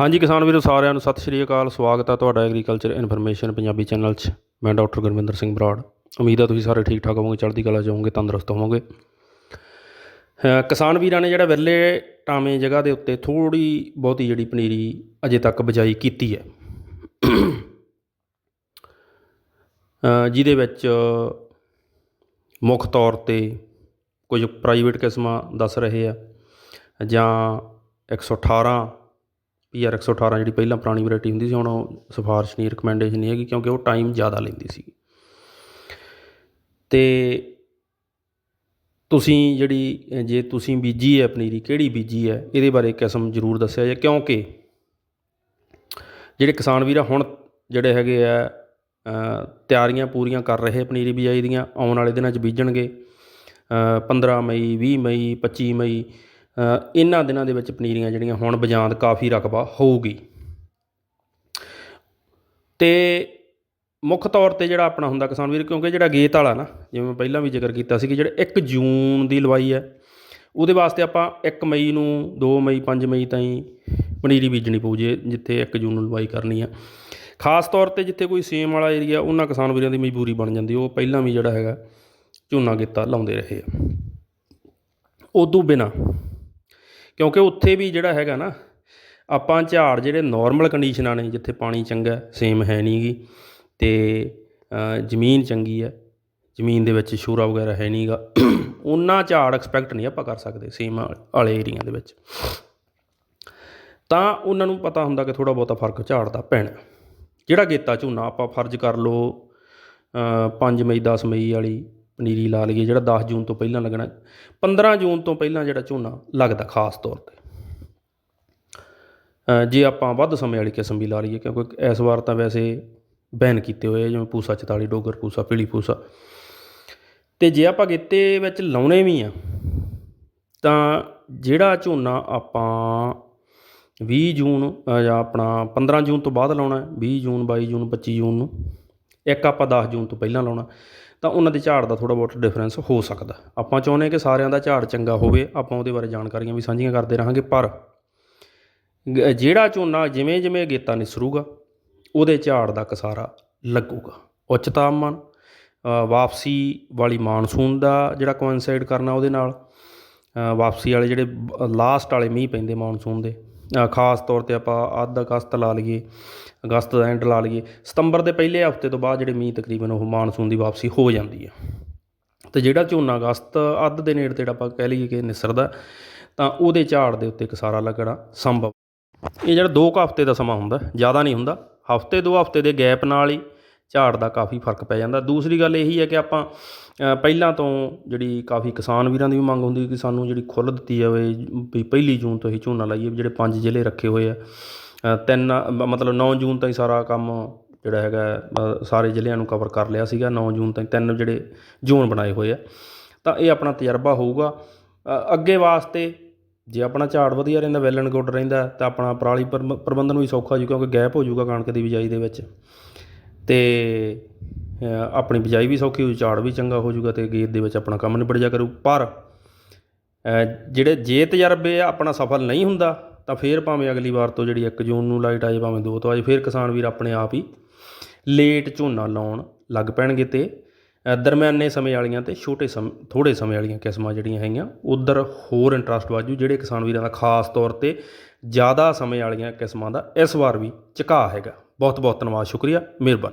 ਹਾਂਜੀ ਕਿਸਾਨ ਵੀਰੋ, ਸਾਰਿਆਂ ਨੂੰ ਸਤਿ ਸ਼੍ਰੀ ਅਕਾਲ। ਸਵਾਗਤ ਹੈ ਤੁਹਾਡਾ ਐਗਰੀਕਲਚਰ ਇਨਫੋਰਮੇਸ਼ਨ ਪੰਜਾਬੀ ਚੈਨਲ 'ਚ। ਮੈਂ ਡਾਕਟਰ ਗੁਰਵਿੰਦਰ ਸਿੰਘ ਬਰਾੜ। ਉਮੀਦ ਹੈ ਤੁਸੀਂ ਸਾਰੇ ਠੀਕ ਠਾਕ ਹੋਵੋਗੇ, ਚੜ੍ਹਦੀ ਕਲਾ 'ਚ ਹੋਵੋਗੇ, ਤੰਦਰੁਸਤ ਹੋਵੋਗੇ। ਕਿਸਾਨ ਵੀਰਾਂ ਨੇ ਜਿਹੜਾ ਵਿਰਲੇ ਟਾਵੇਂ ਜਗ੍ਹਾ ਦੇ ਉੱਤੇ ਥੋੜੀ ਬਹੁਤੀ ਜਿਹੜੀ ਪਨੀਰੀ ਅਜੇ ਤੱਕ ਬਜਾਈ ਕੀਤੀ ਹੈ। ਜਿਹਦੇ ਵਿੱਚ ਮੁੱਖ ਤੌਰ ਤੇ ਕੁਝ ਪ੍ਰਾਈਵੇਟ ਕਿਸਮਾਂ ਦੱਸ ਰਹੇ ਆ, ਜਾਂ 118 ਪੀਆਰ 118 ਜਿਹੜੀ ਪਹਿਲਾਂ ਪੁਰਾਣੀ ਵੈਰਾਈਟੀ ਹੁੰਦੀ ਸੀ ਹੁਣ ਉਹ ਸਿਫਾਰਿਸ਼ ਨਹੀਂ ਰეკਮੈਂਡੇਸ਼ਨ ਨਹੀਂ ਹੈਗੀ ਕਿਉਂਕਿ ਉਹ ਟਾਈਮ ਜ਼ਿਆਦਾ ਲੈਂਦੀ ਸੀ। ਤੇ ਤੁਸੀਂ ਜਿਹੜੀ ਜੇ ਤੁਸੀਂ ਬੀਜੀ ਹੈ ਪਨੀਰੀ ਕਿਹੜੀ ਬੀਜੀ ਹੈ ਇਹਦੇ ਬਾਰੇ ਕਿਸਮ ਜ਼ਰੂਰ ਦੱਸਿਆ ਜਾਏ ਕਿਉਂਕਿ ਜਿਹੜੇ ਕਿਸਾਨ ਵੀਰ ਆ ਹੁਣ ਜਿਹੜੇ ਹੈਗੇ ਆ ਤਿਆਰੀਆਂ ਪੂਰੀਆਂ ਕਰ ਰਹੇ ਪਨੀਰੀ ਬਿਜਾਈ ਦੀਆਂ ਆਉਣ ਵਾਲੇ ਦਿਨਾਂ 'ਚ ਬੀਜਣਗੇ। ਅ, 15 ਮਈ 20 ਮਈ 25 ਮਈ ਇਹਨਾਂ ਦਿਨਾਂ ਦੇ ਵਿੱਚ ਪਨੀਰੀਆਂ ਜਿਹੜੀਆਂ ਹੁਣ ਬਜਾਂਦ ਕਾਫੀ ਰਕਬਾ ਹੋਊਗੀ। ਤੇ ਮੁੱਖ ਤੌਰ ਤੇ ਜਿਹੜਾ ਆਪਣਾ ਹੁੰਦਾ ਕਿਸਾਨ ਵੀਰ, ਕਿਉਂਕਿ ਜਿਹੜਾ ਗੇਤ ਵਾਲਾ ਨਾ, ਜਿਵੇਂ ਮੈਂ ਪਹਿਲਾਂ ਵੀ ਜ਼ਿਕਰ ਕੀਤਾ ਸੀ ਕਿ ਜਿਹੜੇ 1 ਜੂਨ ਦੀ ਲਵਾਈ ਹੈ, ਉਹਦੇ ਵਾਸਤੇ ਆਪਾਂ 1 ਮਈ ਨੂੰ 2 ਮਈ 5 ਮਈ ਤਾਈਂ ਪਨੀਰੀ ਬੀਜਣੀ ਪਊ ਜੇ, ਜਿੱਥੇ 1 ਜੂਨ ਨੂੰ ਲਵਾਈ ਕਰਨੀ ਆ। ਖਾਸ ਤੌਰ ਤੇ ਜਿੱਥੇ ਕੋਈ ਸੇਮ ਵਾਲਾ ਏਰੀਆ, ਉਹਨਾਂ ਕਿਸਾਨ ਵੀਰਾਂ ਦੀ ਮਜਬੂਰੀ ਬਣ ਜਾਂਦੀ, ਉਹ ਪਹਿਲਾਂ ਵੀ ਜਿਹੜਾ ਹੈਗਾ ਝੋਨਾ ਗੇਤਾ ਲਾਉਂਦੇ ਰਹੇ ਆ। ਉਦੋਂ ਬਿਨਾ ਕਿਉਂਕਿ ਉੱਥੇ ਵੀ ਜਿਹੜਾ ਹੈਗਾ ਨਾ, ਆਪਾਂ ਝਾੜ ਜਿਹੜੇ ਨੋਰਮਲ ਕੰਡੀਸ਼ਨਾਂ ਨੇ, ਜਿੱਥੇ ਪਾਣੀ ਚੰਗਾ ਸੇਮ ਹੈ ਨਹੀਂ ਗੀ। ਅਤੇ ਜ਼ਮੀਨ ਚੰਗੀ ਹੈ, ਜ਼ਮੀਨ ਦੇ ਵਿੱਚ ਸ਼ੂਰਾ ਵਗੈਰਾ ਹੈ ਨਹੀਂਗਾ ਉਹਨਾਂ ਝਾੜ ਐਕਸਪੈਕਟ ਨਹੀਂ ਆਪਾਂ ਕਰ ਸਕਦੇ ਸੇਮ ਵਾਲੇ ਏਰੀਆ ਦੇ ਵਿੱਚ। ਤਾਂ ਉਹਨਾਂ ਨੂੰ ਪਤਾ ਹੁੰਦਾ ਕਿ ਥੋੜਾ ਬਹੁਤਾ ਫ਼ਰਕ ਝਾੜ ਦਾ ਪੈਣਾ। ਜਿਹੜਾ ਗੇਤਾ ਝੋਨਾ ਆਪਾਂ ਫਰਜ਼ ਕਰ ਲਓ 5 ਮਈ 10 ਮਈ ਵਾਲੀ ਪਨੀਰੀ ਲਾ ਲਈਏ ਜਿਹੜਾ 10 ਜੂਨ ਤੋਂ ਪਹਿਲਾਂ ਲੱਗਣਾ 15 ਜੂਨ ਤੋਂ ਪਹਿਲਾਂ ਜਿਹੜਾ ਝੋਨਾ ਲੱਗਦਾ ਖਾਸ ਤੌਰ ਤੇ। ਜੇ ਆਪਾਂ ਵੱਧ ਸਮੇਂ ਵਾਲੀ ਕਿਸਮ ਵੀ ਲਾ ਲਈਏ ਕਿਉਂਕਿ ਇਸ ਵਾਰ ਤਾਂ ਵੈਸੇ ਬੈਨ ਕੀਤੇ ਹੋਏ ਜਿਵੇਂ ਪੂਸਾ 44 ਡੋਗਰ ਪੂਸਾ ਪੀਲੀ ਪੂਸਾ। ਤੇ ਜੇ ਆਪਾਂ ਗਿੱਤੇ ਵਿੱਚ ਲਾਉਣੇ ਵੀ ਆ ਤਾਂ ਜਿਹੜਾ ਝੋਨਾ ਆਪਾਂ 20 ਜੂਨ ਜਾਂ ਆਪਣਾ 15 ਜੂਨ ਤੋਂ ਬਾਅਦ ਲਾਉਣਾ ਹੈ, 20 ਜੂਨ 22 ਜੂਨ 25 ਜੂਨ ਨੂੰ ਇੱਕ ਆਪਾਂ 10 ਜੂਨ ਤੋਂ ਪਹਿਲਾਂ ਲਾਉਣਾ ਤਾਂ ਉਹਨਾਂ ਦੇ ਝਾੜ ਦਾ ਥੋੜਾ ਬਹੁਤ ਡਿਫਰੈਂਸ ਹੋ ਸਕਦਾ। ਆਪਾਂ ਚਾਹੁੰਦੇ ਕਿ ਸਾਰਿਆਂ ਦਾ ਝਾੜ ਚੰਗਾ ਹੋਵੇ, ਆਪਾਂ ਉਹਦੇ ਬਾਰੇ ਜਾਣਕਾਰੀਆਂ ਵੀ ਸਾਂਝੀਆਂ ਕਰਦੇ ਰਹਾਂਗੇ, ਪਰ ਜਿਹੜਾ ਝੋਨਾ ਜਿਵੇਂ ਜਿਵੇਂ ਗੇਤਾ ਨਿਸਰੂਗਾ, ਉਹਦੇ ਝਾੜ ਦਾ ਕਸਾਰਾ ਲੱਗੂਗਾ। ਉੱਚ ਤਾਪਮਾਨ ਵਾਪਸੀ ਵਾਲੀ ਮਾਨਸੂਨ ਦਾ ਜਿਹੜਾ ਕੋਇਨਸਾਈਡ ਕਰਨਾ ਉਹਦੇ ਨਾਲ ਵਾਪਸੀ ਵਾਲੇ ਜਿਹੜੇ ਲਾਸਟ ਵਾਲੇ ਮੀਂਹ ਪੈਂਦੇ ਮਾਨਸੂਨ ਦੇ ਖਾਸ ਤੌਰ ਤੇ ਆਪਾਂ ਅੱਧ ਅਗਸਤ ਲਾ ਲਈਏ, ਅਗਸਤ ਦਾ ਐਂਡ ਲਾ ਲਈਏ, ਸਤੰਬਰ ਦੇ ਪਹਿਲੇ ਹਫ਼ਤੇ ਤੋਂ ਬਾਅਦ ਜਿਹੜੇ ਮੀਂਹ ਤਕਰੀਬਨ ਉਹ ਮਾਨਸੂਨ ਦੀ ਵਾਪਸੀ ਹੋ ਜਾਂਦੀ ਹੈ। ਤੇ ਜਿਹੜਾ ਝੋਨਾ ਅਗਸਤ ਅੱਧ ਦੇ ਨੇੜੇ ਤੇੜਾ ਆਪਾਂ ਕਹਿ ਲਈਏ ਕਿ ਨਿਸਰਦਾ, ਤਾਂ ਉਹਦੇ ਝਾੜ ਦੇ ਉੱਤੇ ਕਸਾਰਾ ਲੱਗਣਾ ਸੰਭਵ। ਇਹ ਜਿਹੜਾ 2 ਹਫ਼ਤੇ ਦਾ ਸਮਾਂ ਹੁੰਦਾ, ਜ਼ਿਆਦਾ ਨਹੀਂ ਹੁੰਦਾ, ਹਫ਼ਤੇ 2 ਹਫ਼ਤੇ ਦੇ ਗੈਪ ਨਾਲ ਹੀ ਝਾੜ ਦਾ ਕਾਫੀ ਫ਼ਰਕ ਪੈ ਜਾਂਦਾ। ਦੂਸਰੀ ਗੱਲ ਇਹੀ ਹੈ ਕਿ ਆਪਾਂ ਪਹਿਲਾਂ ਤੋਂ ਜਿਹੜੀ ਕਾਫੀ ਕਿਸਾਨ ਵੀਰਾਂ ਦੀ ਵੀ ਮੰਗ ਹੁੰਦੀ ਕਿ ਸਾਨੂੰ ਜਿਹੜੀ ਖੁੱਲ੍ਹ ਦਿੱਤੀ ਜਾਵੇ, ਵੀ ਪਹਿਲੀ ਜੂਨ ਤੋਂ ਹੀ ਝੋਨਾ ਲਾਈਏ, ਜਿਹੜੇ ਪੰਜ ਜ਼ਿਲ੍ਹੇ ਰੱਖੇ ਹੋਏ ਆ ਤਿੰਨ ਮਤਲਬ 9 ਜੂਨ ਤਾਈਂ ਸਾਰਾ ਕੰਮ ਜਿਹੜਾ ਹੈਗਾ ਸਾਰੇ ਜ਼ਿਲ੍ਹਿਆਂ ਨੂੰ ਕਵਰ ਕਰ ਲਿਆ ਸੀਗਾ। 9 ਜੂਨ ਤਾਈਂ ਤਿੰਨ ਜਿਹੜੇ ਜ਼ੋਨ ਬਣਾਏ ਹੋਏ ਆ। ਤਾਂ ਇਹ ਆਪਣਾ ਤਜਰਬਾ ਹੋਊਗਾ। ਅੱਗੇ ਵਾਸਤੇ ਜੇ ਆਪਣਾ ਝਾੜ ਵਧੀਆ ਰਹਿੰਦਾ ਵੈਲ ਐਂਡ ਗੁੱਡ ਰਹਿੰਦਾ, ਤਾਂ ਆਪਣਾ ਪਰਾਲੀ ਪ੍ਰਬ- ਪ੍ਰਬੰਧਨ ਵੀ ਸੌਖਾ ਹੋ ਜੂ, ਕਿਉਂਕਿ ਗੈਪ ਹੋ ਜਾਊਗਾ ਕਣਕ ਦੀ ਬਿਜਾਈ ਦੇ ਵਿੱਚ। ਅਤੇ ਆਪਣੀ ਬਿਜਾਈ ਵੀ ਸੌਖੀ ਹੋ ਝਾੜ ਵੀ ਚੰਗਾ ਹੋ ਜਾਊਗਾ ਤੇ ਗੇਤ ਦੇ ਵਿੱਚ ਆਪਣਾ ਕੰਮ ਨਿਬੜ ਜਾ ਕਰੂ। ਪਰ ਜਿਹੜੇ ਜੇ ਤਜਰਬੇ ਆ, ਆਪਣਾ ਸਫਲ ਨਹੀਂ ਹੁੰਦਾ, ਤਾਂ ਫਿਰ ਭਾਵੇਂ ਅਗਲੀ ਵਾਰ ਤੋਂ ਜਿਹੜੀ 1 ਜੂਨ ਨੂੰ ਲਾਈਟ ਆ ਜਾਏ ਭਾਵੇਂ 2 ਤੋਂ ਆ ਜਾਏ ਫੇਰ ਕਿਸਾਨ ਵੀਰ ਆਪਣੇ ਆਪ ਹੀ ਲੇਟ ਝੋਨਾ ਲਾਉਣ ਲੱਗ ਪੈਣਗੇ ਤੇ ਦਰਮਿਆਨੇ ਸਮੇਂ ਵਾਲੀਆਂ ਤੇ ਛੋਟੇ ਸਮ ਥੋੜੇ ਸਮੇਂ ਵਾਲੀਆਂ ਕਿਸਮਾਂ ਜਿਹੜੀਆਂ ਹੈਗੀਆਂ, ਉਧਰ ਹੋਰ ਇੰਟਰਸਟ ਵਾਜੂ ਜਿਹੜੇ ਕਿਸਾਨ ਵੀਰਾਂ ਦਾ ਖਾਸ ਤੌਰ ਤੇ ਜ਼ਿਆਦਾ ਸਮੇਂ ਵਾਲੀਆਂ ਕਿਸਮਾਂ ਦਾ ਇਸ ਵਾਰ ਵੀ ਝੁਕਾਅ ਹੈਗਾ। ਬਹੁਤ ਬਹੁਤ ਧੰਨਵਾਦ, ਸ਼ੁਕਰੀਆ, ਮਿਹਰਬਾਨੀ।